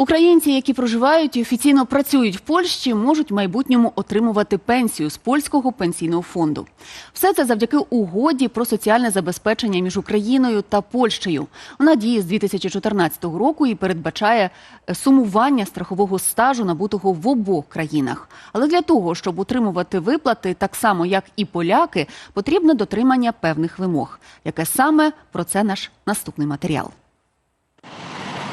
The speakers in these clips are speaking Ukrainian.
Українці, які проживають і офіційно працюють в Польщі, можуть в майбутньому отримувати пенсію з польського пенсійного фонду. Все це завдяки угоді про соціальне забезпечення між Україною та Польщею. Вона діє з 2014 року і передбачає е, сумування страхового стажу, набутого в обох країнах. Але для того, щоб отримувати виплати, так само як і поляки, потрібне дотримання певних вимог. Яке саме про це наш наступний матеріал.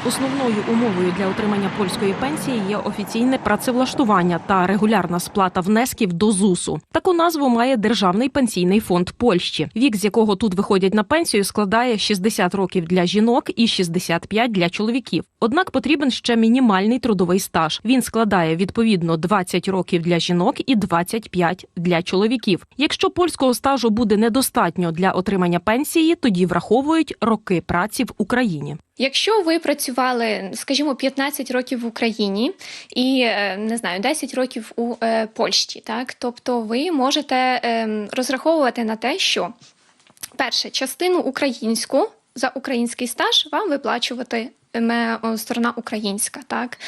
Основною умовою для отримання польської пенсії є офіційне працевлаштування та регулярна сплата внесків до ЗУСу. Таку назву має Державний пенсійний фонд Польщі, вік з якого тут виходять на пенсію, складає 60 років для жінок і 65 для чоловіків. Однак потрібен ще мінімальний трудовий стаж. Він складає відповідно 20 років для жінок і 25 для чоловіків. Якщо польського стажу буде недостатньо для отримання пенсії, тоді враховують роки праці в Україні. Якщо ви працювали, скажімо, 15 років в Україні і е, не знаю, 10 років у е, Польщі, так тобто ви можете е, розраховувати на те, що перше частину українську за український стаж вам виплачувати. Сторона українська, так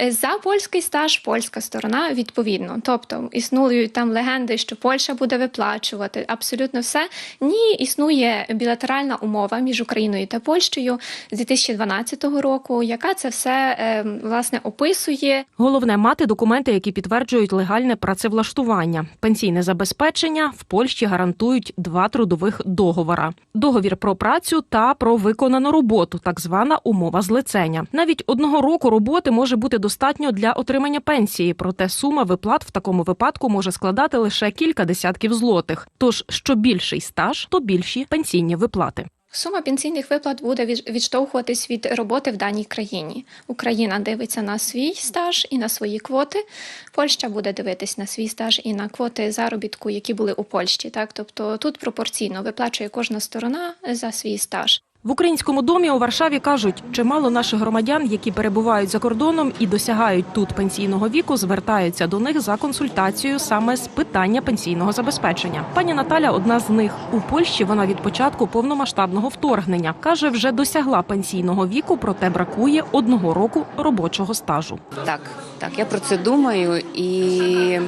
Е, за польський стаж, польська сторона відповідно. Тобто існують там легенди, що Польща буде виплачувати абсолютно все. Ні, існує білатеральна умова між Україною та Польщею з 2012 року, яка це все е, власне описує. Головне мати документи, які підтверджують легальне працевлаштування. Пенсійне забезпечення в Польщі гарантують два трудових договора: договір про працю та про виконану роботу, так звана умова злицення. Навіть одного року роботи може бути достатньо для отримання пенсії, проте сума виплат в такому випадку може складати лише кілька десятків злотих. Тож, що більший стаж, то більші пенсійні виплати. Сума пенсійних виплат буде відштовхуватись від роботи в даній країні. Україна дивиться на свій стаж і на свої квоти. Польща буде дивитись на свій стаж і на квоти заробітку, які були у Польщі. Так, тобто тут пропорційно виплачує кожна сторона за свій стаж. В українському домі у Варшаві кажуть, чимало наших громадян, які перебувають за кордоном і досягають тут пенсійного віку, звертаються до них за консультацією саме з питання пенсійного забезпечення. Пані Наталя одна з них у Польщі. Вона від початку повномасштабного вторгнення каже, вже досягла пенсійного віку, проте бракує одного року робочого стажу. Так, так, я про це думаю і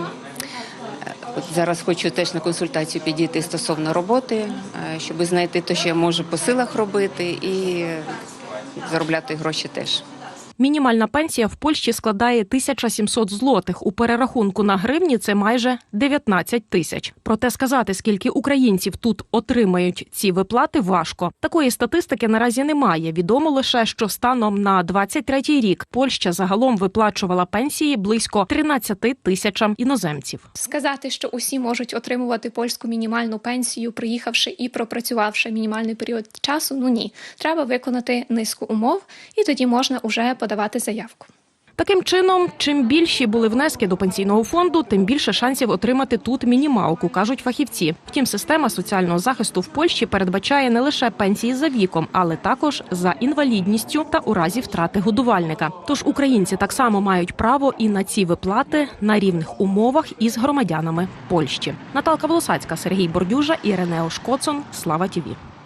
от зараз хочу теж на консультацію підійти стосовно роботи, е, щоб знайти те, що я можу по силах робити, і заробляти гроші теж. Мінімальна пенсія в Польщі складає 1700 злотих. У перерахунку на гривні це майже 19 тисяч. Проте сказати, скільки українців тут отримають ці виплати, важко. Такої статистики наразі немає. Відомо лише, що станом на 23-й рік Польща загалом виплачувала пенсії близько 13 тисячам іноземців. Сказати, що усі можуть отримувати польську мінімальну пенсію, приїхавши і пропрацювавши мінімальний період часу. Ну ні, треба виконати низку умов, і тоді можна уже подавати заявку. Таким чином, чим більші були внески до пенсійного фонду, тим більше шансів отримати тут мінімалку, кажуть фахівці. Втім, система соціального захисту в Польщі передбачає не лише пенсії за віком, але також за інвалідністю та у разі втрати годувальника. Тож українці так само мають право і на ці виплати на рівних умовах із громадянами Польщі. Наталка Волосацька, Сергій Бордюжа і Ренео Шкоцон. Слава Тіві.